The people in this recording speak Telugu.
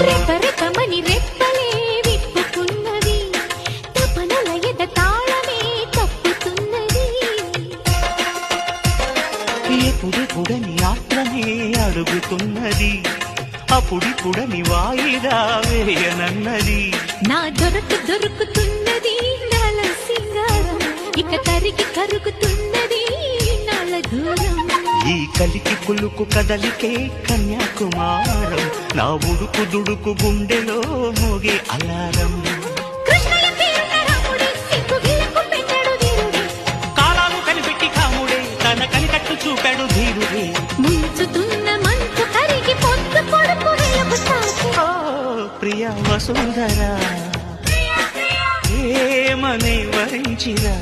రెప రెపమని రెప్పలే విప్పుకున్నవి తపనల ఎద తాళమే తప్పుతున్నది. ఎప్పుడెప్పుడని ఆత్మనే అడుగుతున్నది. అప్పుడిప్పుడని వాయిదా వేయనన్నది. నా దొరకు దొరుకుతున్నది నాల సింగారం. ఇక తరిగి కరుగుతున్నది నాల దూరం. ఈ కలికి కులుకు కదలికే కన్యాకుమారం. నా ఉడుకు దుడుకు గుండెలో మోగే అలారం. కాలాలు కనిపెట్టి కాముడే తన కనికట్టు చూపాడు ధీరుడే. ముంచుతున్న మంచు కరిగి పొద్దు పొడుపు ప్రియ వసుంధరా ఏమనే వరించిరా.